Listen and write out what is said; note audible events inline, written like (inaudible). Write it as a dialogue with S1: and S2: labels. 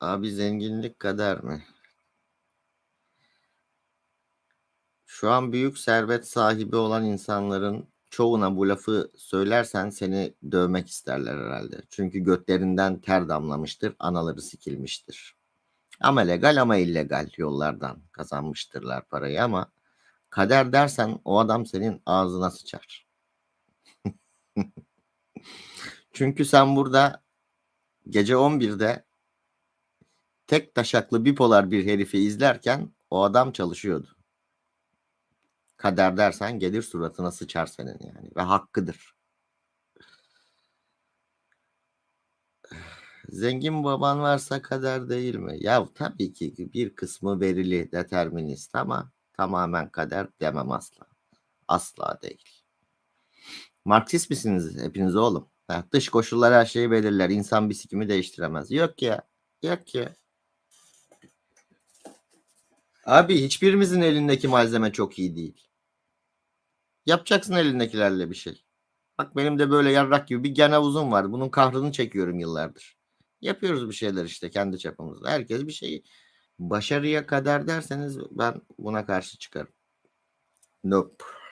S1: Abi zenginlik kader mi? Şu an büyük servet sahibi olan insanların çoğuna bu lafı söylersen seni dövmek isterler herhalde. Çünkü götlerinden ter damlamıştır, anaları sikilmiştir. Ama legal ama illegal yollardan kazanmıştırlar parayı ama kader dersen o adam senin ağzına sıçar. (laughs) Çünkü sen burada gece 11'de tek taşaklı bipolar bir herifi izlerken o adam çalışıyordu. Kader dersen gelir suratına sıçar senin yani ve hakkıdır. (sighs) Zengin baban varsa kader değil mi? Ya tabii ki bir kısmı verili, determinist ama tamamen kader demem asla. Asla değil. Marksist misiniz hepiniz oğlum? Ha, dış koşullar her şeyi belirler. İnsan bir sikimi değiştiremez. Yok ya. Yok ya. Abi hiçbirimizin elindeki malzeme çok iyi değil. Yapacaksın elindekilerle bir şey. Bak benim de böyle yarrak gibi bir gen havuzum var. Bunun kahrını çekiyorum yıllardır. Yapıyoruz bir şeyler işte kendi çapımızda. Herkes bir şey başarıya kadar derseniz ben buna karşı çıkarım. Nope.